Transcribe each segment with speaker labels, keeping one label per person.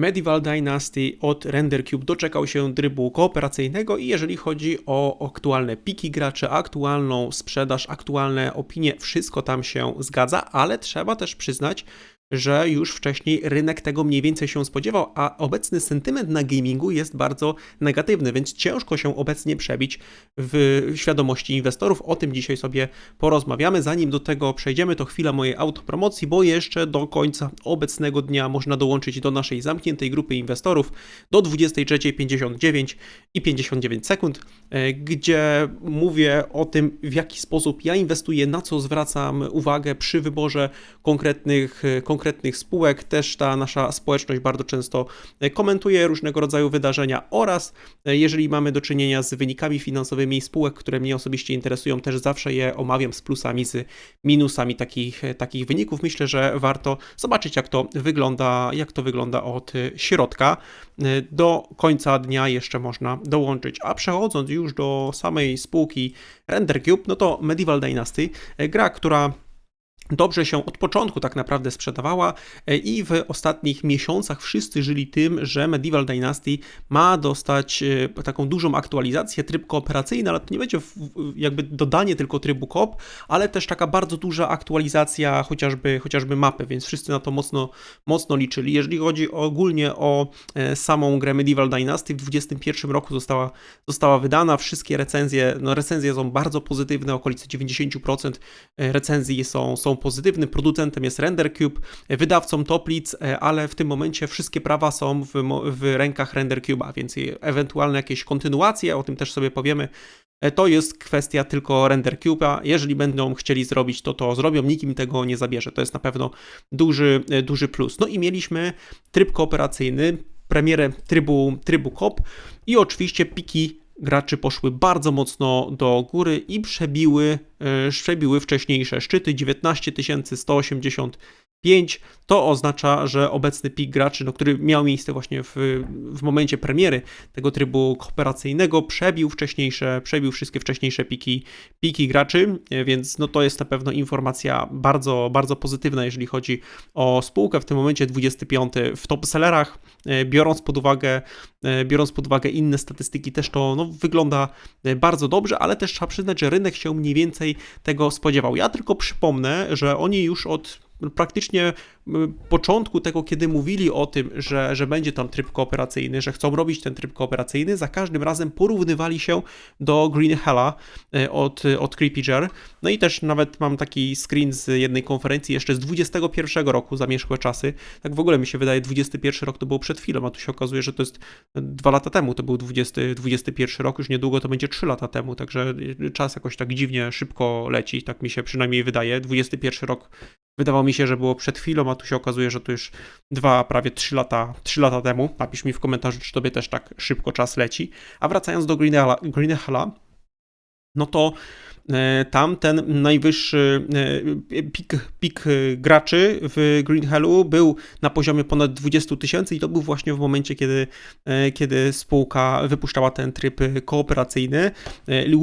Speaker 1: Medieval Dynasty od RenderCube doczekał się trybu kooperacyjnego i jeżeli chodzi o aktualne piki graczy, aktualną sprzedaż, aktualne opinie, wszystko tam się zgadza, ale trzeba też przyznać, że już wcześniej rynek tego mniej więcej się spodziewał, a obecny sentyment na gamingu jest bardzo negatywny, więc ciężko się obecnie przebić w świadomości inwestorów. O tym dzisiaj sobie porozmawiamy. Zanim do tego przejdziemy, to chwila mojej autopromocji, bo jeszcze do końca obecnego dnia można dołączyć do naszej zamkniętej grupy inwestorów do 23.59 i 59 sekund, e, gdzie mówię o tym, w jaki sposób ja inwestuję, na co zwracam uwagę przy wyborze konkretnych, konkretnych konkretnych spółek. Też ta nasza społeczność bardzo często e, komentuje różnego rodzaju wydarzenia oraz e, jeżeli mamy do czynienia z wynikami finansowymi spółek, które mnie osobiście interesują, też zawsze je omawiam z plusami, z minusami takich, e, takich wyników. Myślę, że warto zobaczyć, jak to wygląda, jak to wygląda od środka. Do końca dnia jeszcze można dołączyć. A przechodząc już do samej spółki RenderCube, no to Medieval Dynasty, gra, która dobrze się od początku tak naprawdę sprzedawała e, i w ostatnich miesiącach wszyscy żyli tym, że Medieval Dynasty ma dostać e, taką dużą aktualizację, tryb kooperacyjny, ale to nie będzie jakby dodanie tylko trybu koop, ale też taka bardzo duża aktualizacja chociażby, chociażby mapy, więc wszyscy na to mocno, mocno liczyli. Jeżeli chodzi ogólnie o e, samą grę Medieval Dynasty, w 2021 roku została, została wydana, wszystkie recenzje, no recenzje są bardzo pozytywne, okolice 90% recenzji są, są pozytywny. Producentem jest RenderCube, wydawcą Toplic, e, ale w tym momencie wszystkie prawa są w, w rękach RenderCube'a, więc ewentualne jakieś kontynuacje, o tym też sobie powiemy, e, to jest kwestia tylko RenderCube'a. Jeżeli będą chcieli zrobić to, to zrobią, nikt im tego nie zabierze. To jest na pewno duży, e, duży plus. No i mieliśmy tryb kooperacyjny, premierę trybu, trybu COP i oczywiście piki graczy poszły bardzo mocno do góry i przebiły, e, przebiły wcześniejsze szczyty. 19 180 5 to oznacza, że obecny pik graczy, no, który miał miejsce właśnie w, w momencie premiery tego trybu kooperacyjnego, przebił wcześniejsze, przebił wszystkie wcześniejsze piki, piki graczy, więc no, to jest na pewno informacja bardzo, bardzo pozytywna, jeżeli chodzi o spółkę. W tym momencie 25 w top sellerach, e, biorąc pod uwagę, e, biorąc pod uwagę inne statystyki, też to no, wygląda e, bardzo dobrze, ale też trzeba przyznać, że rynek się mniej więcej tego spodziewał. Ja tylko przypomnę, że oni już od praktycznie początku tego, kiedy mówili o tym, że, że będzie tam tryb kooperacyjny, że chcą robić ten tryb kooperacyjny, za każdym razem porównywali się do Green Hella e, od, od Creepyger. No i też nawet mam taki screen z jednej konferencji jeszcze z 21 roku, zamierzchłe czasy. Tak w ogóle mi się wydaje, 21 rok to było przed chwilą, a tu się okazuje, że to jest dwa lata temu, to był 20, 21 rok, już niedługo to będzie 3 lata temu, także czas jakoś tak dziwnie szybko leci, tak mi się przynajmniej wydaje. 21 rok wydawał mi się, że było przed chwilą, a tu się okazuje, że to już dwa, prawie trzy lata, trzy lata temu. Napisz mi w komentarzu, czy tobie też tak szybko czas leci. A wracając do Greenhala, no to tam ten najwyższy e, pik, pik graczy w Green Hellu był na poziomie ponad 20 tysięcy i to był właśnie w momencie, kiedy, e, kiedy spółka wypuszczała ten tryb kooperacyjny.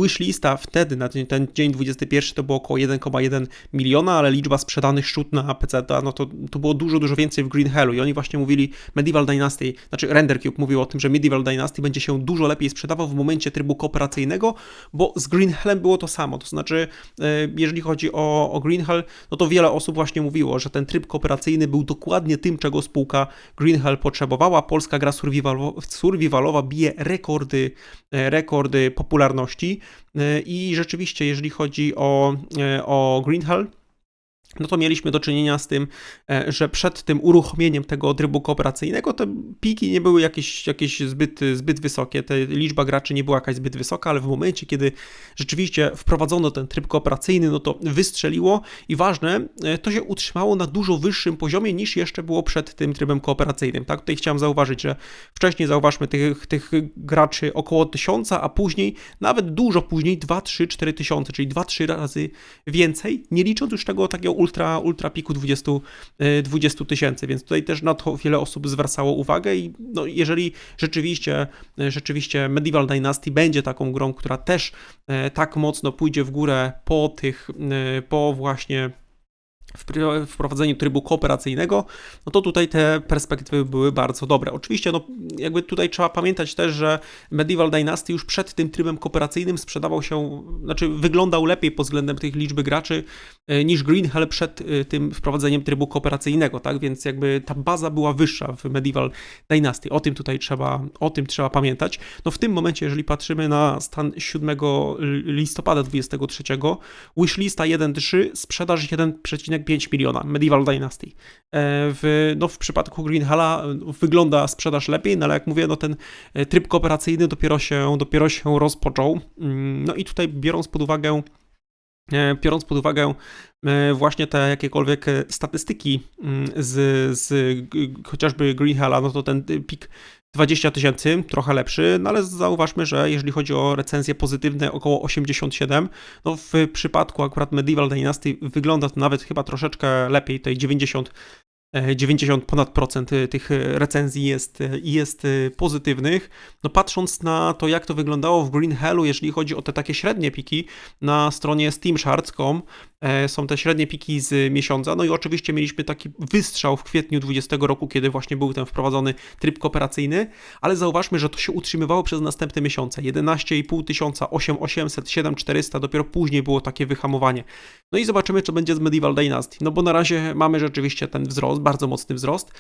Speaker 1: Wishlista wtedy, na ten, ten dzień 21 to było około 1,1 miliona, ale liczba sprzedanych szut na PC, no to, to było dużo, dużo więcej w Green Hellu i oni właśnie mówili Medieval Dynasty, znaczy RenderCube mówił o tym, że Medieval Dynasty będzie się dużo lepiej sprzedawał w momencie trybu kooperacyjnego, bo z Green Hellem było to samo. To znaczy, e, jeżeli chodzi o, o Greenhall, no to wiele osób właśnie mówiło, że ten tryb kooperacyjny był dokładnie tym, czego spółka Greenhall potrzebowała. Polska gra survivalowa, survivalowa bije rekordy, e, rekordy popularności e, i rzeczywiście, jeżeli chodzi o, o Greenhall, no to mieliśmy do czynienia z tym, e, że przed tym uruchomieniem tego trybu kooperacyjnego te piki nie były jakieś, jakieś zbyt, zbyt wysokie, te liczba graczy nie była jakaś zbyt wysoka, ale w momencie, kiedy rzeczywiście wprowadzono ten tryb kooperacyjny, no to wystrzeliło i ważne, e, to się utrzymało na dużo wyższym poziomie niż jeszcze było przed tym trybem kooperacyjnym. Tak, tutaj chciałem zauważyć, że wcześniej zauważmy tych, tych graczy około tysiąca, a później nawet dużo później 2, 3, 4 tysiące, czyli 2-3 razy więcej, nie licząc już tego takiego ultra, ultra piku 20, 20 e, tysięcy, więc tutaj też na to wiele osób zwracało uwagę i no, jeżeli rzeczywiście, e, rzeczywiście Medieval Dynasty będzie taką grą, która też e, tak mocno pójdzie w górę po tych, po właśnie wprowadzeniu trybu kooperacyjnego, no to tutaj te perspektywy były bardzo dobre. Oczywiście, no jakby tutaj trzeba pamiętać też, że Medieval Dynasty już przed tym trybem kooperacyjnym sprzedawał się, znaczy wyglądał lepiej pod względem tych liczby graczy e, niż Green Hell przed e, tym wprowadzeniem trybu kooperacyjnego, tak? Więc jakby ta baza była wyższa w Medieval Dynasty. O tym tutaj trzeba, o tym trzeba pamiętać. No w tym momencie, jeżeli patrzymy na stan 7 listopada 23, wishlista 1.3, sprzedaż 1,5 miliona, Medieval Dynasty. E, w, no w przypadku Greenhala wygląda sprzedaż lepiej, no ale jak mówię, no ten tryb kooperacyjny dopiero się, dopiero się rozpoczął. Mm, no i tutaj biorąc pod uwagę E, biorąc pod uwagę e, właśnie te jakiekolwiek e, statystyki mm, z, z chociażby Greenhalla, no to ten pik 20 tysięcy, trochę lepszy, no ale zauważmy, że jeżeli chodzi o recenzje pozytywne, około 87, no w przypadku akurat Medieval Dynasty wygląda to nawet chyba troszeczkę lepiej, tutaj 90 90 ponad procent y, tych recenzji jest, jest pozytywnych. No patrząc na to, jak to wyglądało w Green Hellu, jeżeli chodzi o te takie średnie piki, na stronie steamsharts.com e, są te średnie piki z miesiąca. No i oczywiście mieliśmy taki wystrzał w kwietniu 20 roku, kiedy właśnie był ten wprowadzony tryb kooperacyjny, ale zauważmy, że to się utrzymywało przez następne miesiące. 11,5 tysiąca, 8800, 7400, dopiero później było takie wyhamowanie. No i zobaczymy, co będzie z Medieval Dynasty. No bo na razie mamy rzeczywiście ten wzrost, bardzo mocny wzrost,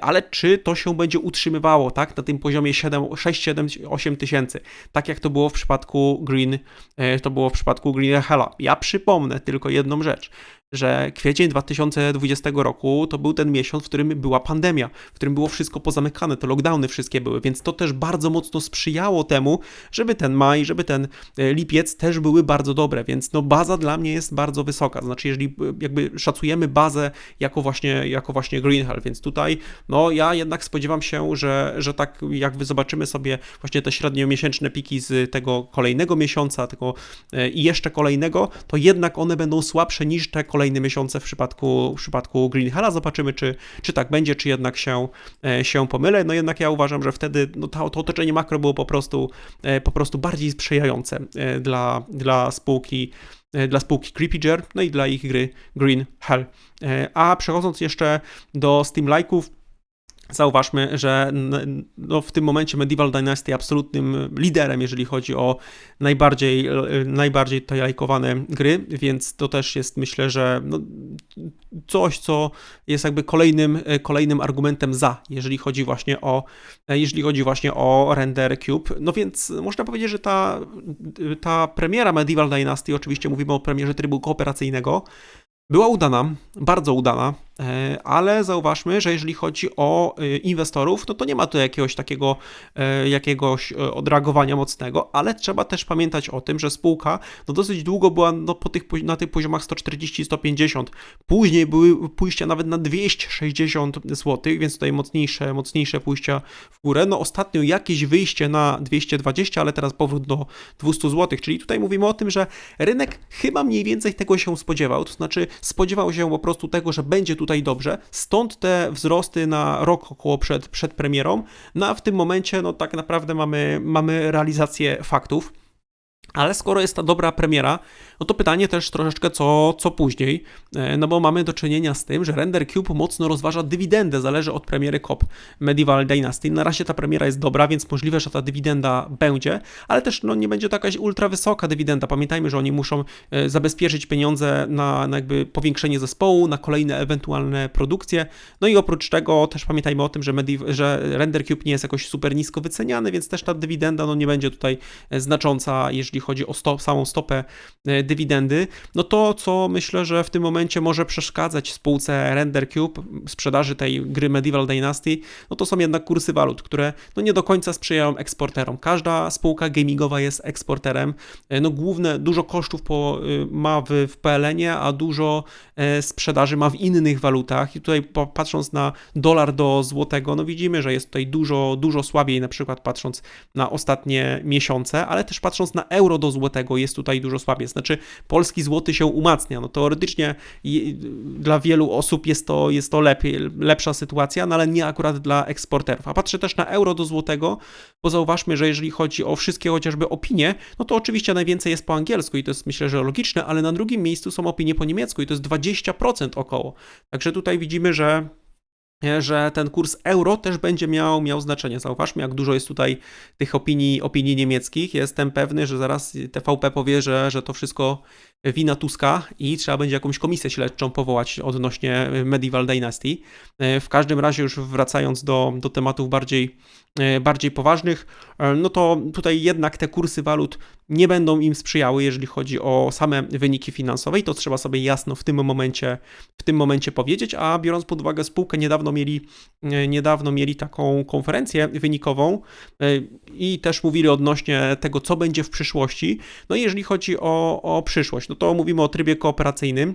Speaker 1: ale czy to się będzie utrzymywało, tak, na tym poziomie 7, 6, 7, 8 tysięcy, tak jak to było w przypadku Green, e, to było w przypadku Green Hella. Ja przypomnę tylko jedną rzecz że kwiecień 2020 roku to był ten miesiąc, w którym była pandemia, w którym było wszystko pozamykane, te lockdowny wszystkie były, więc to też bardzo mocno sprzyjało temu, żeby ten maj, żeby ten e, lipiec też były bardzo dobre, więc no baza dla mnie jest bardzo wysoka, znaczy jeżeli e, jakby szacujemy bazę jako właśnie, jako właśnie Green Hell, więc tutaj no ja jednak spodziewam się, że, że tak jak wy zobaczymy sobie właśnie te średniomiesięczne piki z tego kolejnego miesiąca, tego e, i jeszcze kolejnego, to jednak one będą słabsze niż te kolejne kolejne miesiące w przypadku, w przypadku Greenhala. Zobaczymy, czy, czy tak będzie, czy jednak się, e, się pomylę. No jednak ja uważam, że wtedy no, to, to otoczenie makro było po prostu, e, po prostu bardziej sprzyjające e, dla, dla spółki dla spółki Creepiger, no i dla ich gry Green Hell. A przechodząc jeszcze do Steam Like'ów, Zauważmy, że no w tym momencie Medieval Dynasty absolutnym liderem, jeżeli chodzi o najbardziej, najbardziej tutaj lajkowane gry, więc to też jest myślę, że no coś, co jest jakby kolejnym, kolejnym argumentem za, jeżeli chodzi właśnie o, jeżeli chodzi właśnie o Render Cube. No więc można powiedzieć, że ta, ta premiera Medieval Dynasty, oczywiście mówimy o premierze trybu kooperacyjnego, była udana, bardzo udana. E, ale zauważmy, że jeżeli chodzi o e, inwestorów, no to nie ma tu jakiegoś takiego e, jakiegoś odreagowania mocnego, ale trzeba też pamiętać o tym, że spółka no dosyć długo była no po tych, na tych poziomach 140-150, później były pójścia nawet na 260 zł, więc tutaj mocniejsze, mocniejsze pójścia w górę. No ostatnio jakieś wyjście na 220, ale teraz powrót do 200 zł, czyli tutaj mówimy o tym, że rynek chyba mniej więcej tego się spodziewał, to znaczy spodziewał się po prostu tego, że będzie tu tutaj dobrze, stąd te wzrosty na rok około przed, przed premierą, no a w tym momencie no tak naprawdę mamy, mamy realizację faktów. Ale skoro jest ta dobra premiera, no to pytanie też troszeczkę co, co później, e, no bo mamy do czynienia z tym, że Render Cube mocno rozważa dywidendę, zależy od premiery COP Medieval Dynasty. Na razie ta premiera jest dobra, więc możliwe, że ta dywidenda będzie, ale też no, nie będzie to jakaś ultra wysoka dywidenda. Pamiętajmy, że oni muszą e, zabezpieczyć pieniądze na, na jakby powiększenie zespołu, na kolejne ewentualne produkcje. No i oprócz tego też pamiętajmy o tym, że, Mediv- że Render Cube nie jest jakoś super nisko wyceniany, więc też ta dywidenda no, nie będzie tutaj e, znacząca, jeżeli chodzi o stop, samą stopę dywidendy, no to co myślę, że w tym momencie może przeszkadzać spółce Render Cube sprzedaży tej gry Medieval Dynasty, no to są jednak kursy walut, które no nie do końca sprzyjają eksporterom. Każda spółka gamingowa jest eksporterem. E, no główne, dużo kosztów po, y, ma w, w PLN-ie, a dużo e, sprzedaży ma w innych walutach i tutaj patrząc na dolar do złotego, no widzimy, że jest tutaj dużo, dużo słabiej, na przykład patrząc na ostatnie miesiące, ale też patrząc na euro euro do złotego jest tutaj dużo słabiej. Znaczy, polski złoty się umacnia. No teoretycznie dla wielu osób jest to, jest to lepiej, lepsza sytuacja, no ale nie akurat dla eksporterów. A patrzę też na euro do złotego, bo zauważmy, że jeżeli chodzi o wszystkie chociażby opinie, no to oczywiście najwięcej jest po angielsku i to jest myślę, że logiczne, ale na drugim miejscu są opinie po niemiecku i to jest 20% około. Także tutaj widzimy, że że ten kurs euro też będzie miał, miał znaczenie. Zauważmy, jak dużo jest tutaj tych opinii, opinii niemieckich. Jestem pewny, że zaraz TVP powie, że, że to wszystko wina Tuska i trzeba będzie jakąś komisję śledczą powołać odnośnie Medieval Dynasty. W każdym razie, już wracając do, do tematów bardziej, bardziej poważnych, no to tutaj jednak te kursy walut nie będą im sprzyjały, jeżeli chodzi o same wyniki finansowe i to trzeba sobie jasno w tym momencie, w tym momencie powiedzieć, a biorąc pod uwagę spółkę, niedawno mieli, niedawno mieli taką konferencję wynikową i też mówili odnośnie tego, co będzie w przyszłości. No i jeżeli chodzi o, o przyszłość, no to mówimy o trybie kooperacyjnym,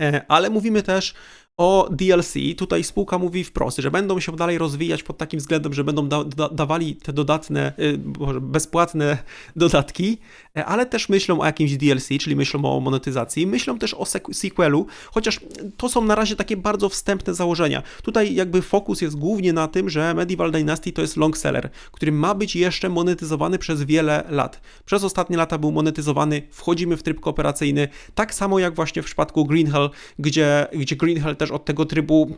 Speaker 1: e, ale mówimy też o DLC. Tutaj spółka mówi wprost, że będą się dalej rozwijać pod takim względem, że będą da da dawali te dodatne, y, bezpłatne dodatki, e, ale też myślą o jakimś DLC, czyli myślą o monetyzacji, myślą też o sequelu, chociaż to są na razie takie bardzo wstępne założenia. Tutaj jakby fokus jest głównie na tym, że Medieval Dynasty to jest long seller, który ma być jeszcze monetyzowany przez wiele lat. Przez ostatnie lata był monetyzowany, wchodzimy w tryb kooperacyjny, tak samo jak właśnie w przypadku Greenhell, gdzie, gdzie Greenhell też od tego trybu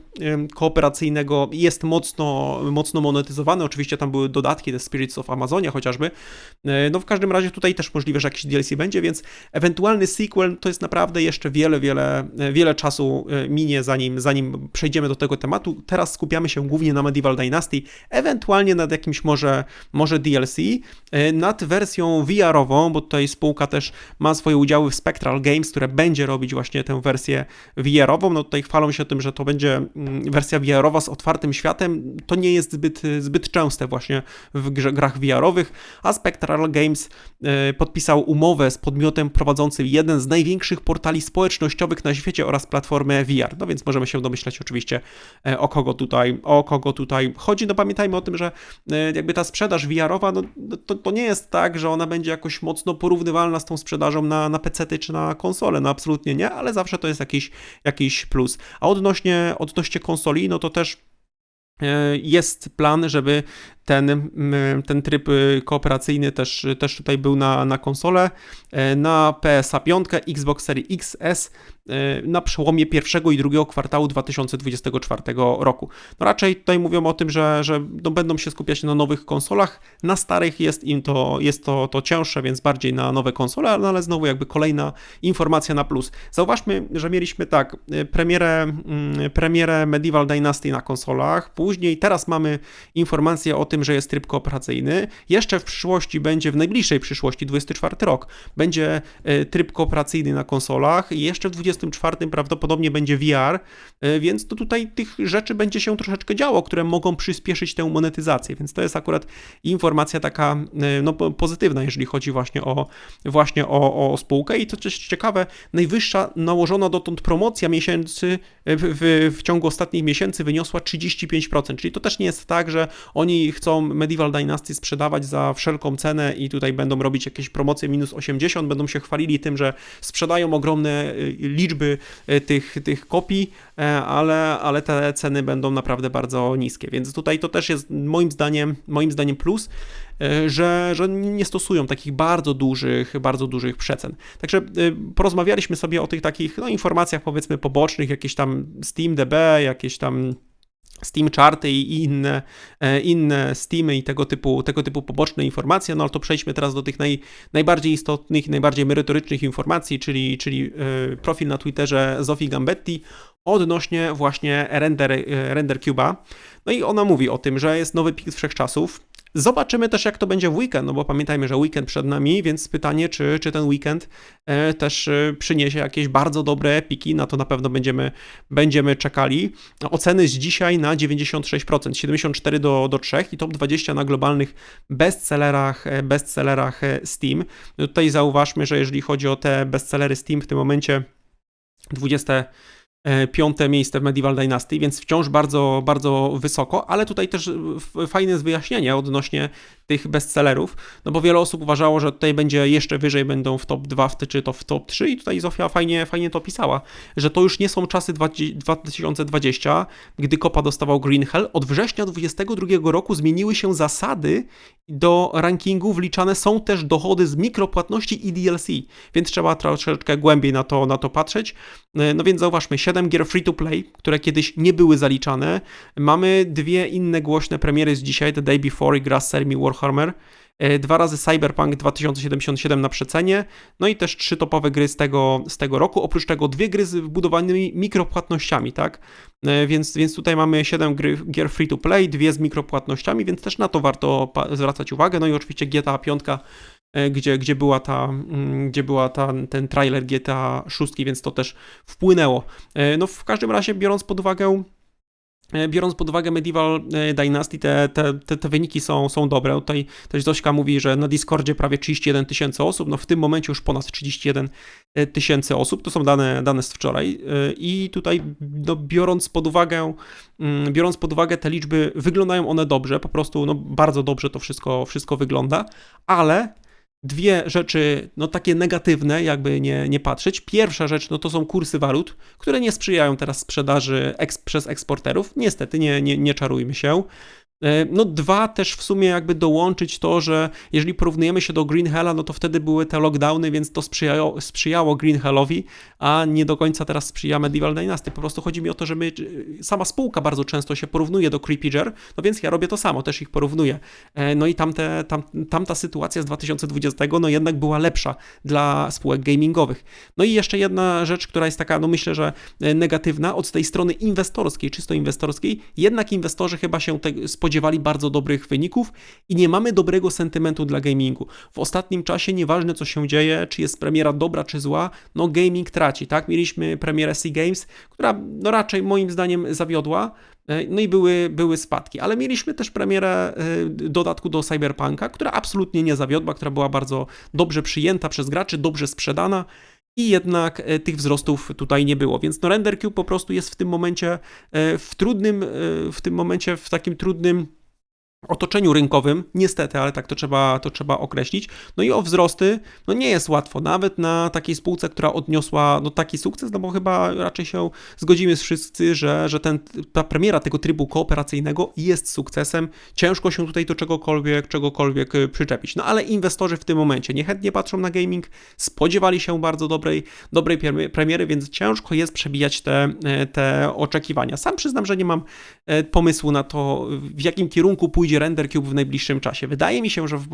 Speaker 1: kooperacyjnego jest mocno, mocno monetyzowany. Oczywiście tam były dodatki, te Spirits of Amazonia chociażby. E, no w każdym razie tutaj też możliwe, że jakiś DLC będzie, więc ewentualny sequel to jest naprawdę jeszcze wiele, wiele, wiele czasu e, minie, zanim, zanim przejdziemy do tego tematu. Teraz skupiamy się głównie na Medieval Dynasty, ewentualnie nad jakimś może, może DLC, e, nad wersją VR-ową, bo tutaj spółka też ma swoje udziały w Spectral Games, które będzie robić właśnie tę wersję VR-ową. No tutaj chwalą się tym, że to będzie mm, wersja VR-owa z otwartym światem, to nie jest zbyt, zbyt częste właśnie w grach VR-owych, a Spectral Games e, podpisał umowę z podmiotem prowadzącym jeden z największych portali społecznościowych na świecie oraz platformę VR. No więc możemy się domyślać oczywiście e, o kogo tutaj, o kogo tutaj chodzi. No pamiętajmy o tym, że e, jakby ta sprzedaż VR-owa, no, to, to nie jest tak, że ona będzie jakoś mocno porównywalna z tą sprzedażą na, na PC czy na konsolę, no absolutnie nie, ale zawsze to jest jakiś, jakiś plus. A odnośnie, odnośnie konsoli, no to też e, jest plan, żeby ten, ten tryb y, kooperacyjny też, też tutaj był na, na konsolę, e, na PSA 5, Xbox Series XS e, na przełomie pierwszego i drugiego kwartału 2024 roku. No raczej tutaj mówią o tym, że, że no będą się skupiać na nowych konsolach, na starych jest im to, jest to, to cięższe, więc bardziej na nowe konsole, no ale znowu jakby kolejna informacja na plus. Zauważmy, że mieliśmy tak, e, premierę, mm, premierę Medieval Dynasty na konsolach, później teraz mamy informację o tym, że jest tryb kooperacyjny. Jeszcze w przyszłości będzie, w najbliższej przyszłości, 24 rok, będzie e, tryb kooperacyjny na konsolach i jeszcze w 24 prawdopodobnie będzie VR, e, więc to tutaj tych rzeczy będzie się troszeczkę działo, które mogą przyspieszyć tę monetyzację, więc to jest akurat informacja taka e, no, pozytywna, jeżeli chodzi właśnie o, właśnie o, o spółkę. I to też ciekawe, najwyższa nałożona dotąd promocja miesięcy w, w, ciągu ostatnich miesięcy wyniosła 35%, czyli to też nie jest tak, że oni chcą Medieval Dynasty sprzedawać za wszelką cenę i tutaj będą robić jakieś promocje minus 80, będą się chwalili tym, że sprzedają ogromne y, liczby y, tych, tych kopii, e, ale, ale te ceny będą naprawdę bardzo niskie. Więc tutaj to też jest moim zdaniem, moim zdaniem plus, że, że nie stosują takich bardzo dużych, bardzo dużych przecen. Także y, porozmawialiśmy sobie o tych takich no, informacjach powiedzmy pobocznych, jakieś tam SteamDB, jakieś tam Steam Charty i inne, e, inne Steamy i tego typu, tego typu poboczne informacje, no ale to przejdźmy teraz do tych naj, najbardziej istotnych najbardziej merytorycznych informacji, czyli, czyli e, profil na Twitterze Zofii Gambetti odnośnie właśnie Render, e, Render Cube'a. No i ona mówi o tym, że jest nowy pik wszechczasów, Zobaczymy też, jak to będzie w weekend, no bo pamiętajmy, że weekend przed nami, więc pytanie, czy, czy ten weekend e, też e, przyniesie jakieś bardzo dobre piki, na to na pewno będziemy, będziemy czekali. Oceny z dzisiaj na 96%, 74 do, do 3 i top 20 na globalnych bestsellerach, e, bestsellerach Steam. No tutaj zauważmy, że jeżeli chodzi o te bestsellery Steam w tym momencie 20 e, piąte miejsce w Medieval Dynasty, więc wciąż bardzo, bardzo wysoko, ale tutaj też fajne jest wyjaśnienie odnośnie tych bestsellerów, no bo wiele osób uważało, że tutaj będzie jeszcze wyżej, będą w top 2 w- czy to w top 3 i tutaj Zofia fajnie, fajnie to pisała, że to już nie są czasy 20- 2020, gdy Kopa dostawał Green Hell. Od września 2022 roku zmieniły się zasady do rankingu wliczane są też dochody z mikropłatności i DLC, więc trzeba troszeczkę głębiej na to, na to patrzeć. E, No więc zauważmy, 7 gier free to play, które kiedyś nie były zaliczane. Mamy dwie inne głośne premiery z dzisiaj, The Day Before i gra z serii Warhammer. E, Dwa razy Cyberpunk 2077 na przecenie, no i też trzy topowe gry z tego, z tego roku. Oprócz tego dwie gry z wbudowanymi mikropłatnościami, tak? E, Więc, więc tutaj mamy 7 gry, gier free to play, dwie z mikropłatnościami, więc też na to warto zwracać uwagę. No i oczywiście GTA 5, e, gdzie, gdzie była ta, mm, gdzie była ta, ten trailer GTA 6, więc to też wpłynęło. No w każdym razie biorąc pod uwagę Biorąc pod uwagę Medieval e, Dynasty, te, te, te, wyniki są, są dobre. Tutaj też Zośka mówi, że na Discordzie prawie 31 tysięcy osób, no w tym momencie już ponad 31 tysięcy osób. To są dane, dane z wczoraj. E, I tutaj, no, biorąc pod uwagę, mm, biorąc pod uwagę te liczby, wyglądają one dobrze, po prostu no, bardzo dobrze to wszystko, wszystko wygląda, ale dwie rzeczy, no takie negatywne, jakby nie, nie patrzeć. Pierwsza rzecz, no to są kursy walut, które nie sprzyjają teraz sprzedaży eks, przez eksporterów. Niestety, nie, nie, nie czarujmy się. E, No dwa, też w sumie jakby dołączyć to, że jeżeli porównujemy się do Green Hella, no to wtedy były te lockdowny, więc to sprzyjało, sprzyjało Green Hellowi, a nie do końca teraz sprzyja Medieval Dynasty. Po prostu chodzi mi o to, że my, sama spółka bardzo często się porównuje do Creepiger, no więc ja robię to samo, też ich porównuję. E, No i tamte, tam, tamta sytuacja z 2020, no jednak była lepsza dla spółek gamingowych. No i jeszcze jedna rzecz, która jest taka, no myślę, że e, negatywna, od tej strony inwestorskiej, czysto inwestorskiej, jednak inwestorzy chyba się te, spodziewali bardzo dobrych wyników i nie mamy dobrego sentymentu dla gamingu. W ostatnim czasie, nieważne co się dzieje, czy jest premiera dobra czy zła, no gaming traci, tak? Mieliśmy premierę Sea Games, która no raczej moim zdaniem zawiodła, e, no i były, były spadki, ale mieliśmy też premierę e, dodatku do Cyberpunka, która absolutnie nie zawiodła, która była bardzo dobrze przyjęta przez graczy, dobrze sprzedana i jednak e, tych wzrostów tutaj nie było. Więc no RenderCube po prostu jest w tym momencie e, w trudnym, e, w tym momencie w takim trudnym otoczeniu rynkowym, niestety, ale tak to trzeba, to trzeba określić. No i o wzrosty, no nie jest łatwo, nawet na takiej spółce, która odniosła no, taki sukces, no bo chyba raczej się zgodzimy wszyscy, że, że ten, ta premiera tego trybu kooperacyjnego jest sukcesem. Ciężko się tutaj do czegokolwiek, czegokolwiek y, przyczepić. No ale inwestorzy w tym momencie niechętnie patrzą na gaming, spodziewali się bardzo dobrej, dobrej premie- premiery, więc ciężko jest przebijać te, e, te oczekiwania. Sam przyznam, że nie mam e, pomysłu na to, w jakim kierunku pójdzie Render Cube w najbliższym czasie. Wydaje mi się, że w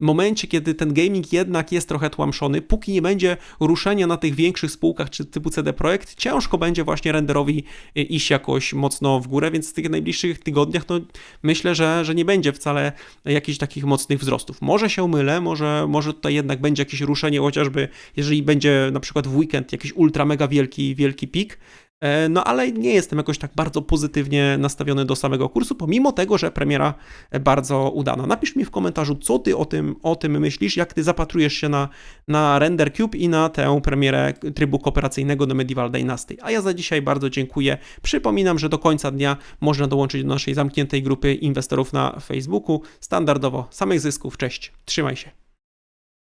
Speaker 1: momencie, kiedy ten gaming jednak jest trochę tłamszony, póki nie będzie ruszenia na tych większych spółkach, czy typu CD Projekt, ciężko będzie właśnie renderowi e, iść jakoś mocno w górę, więc w tych najbliższych tygodniach, no myślę, że, że nie będzie wcale jakichś takich mocnych wzrostów. Może się mylę, może, może tutaj jednak będzie jakieś ruszenie, chociażby jeżeli będzie na przykład w weekend jakiś ultra mega wielki, wielki pik, No ale nie jestem jakoś tak bardzo pozytywnie nastawiony do samego kursu, pomimo tego, że premiera bardzo udana. Napisz mi w komentarzu, co ty o tym, o tym myślisz, jak ty zapatrujesz się na, na Render Cube i na tę premierę trybu kooperacyjnego do Medieval Dynasty. A ja za dzisiaj bardzo dziękuję. Przypominam, że do końca dnia można dołączyć do naszej zamkniętej grupy inwestorów na Facebooku. Standardowo samych zysków. Cześć, trzymaj się.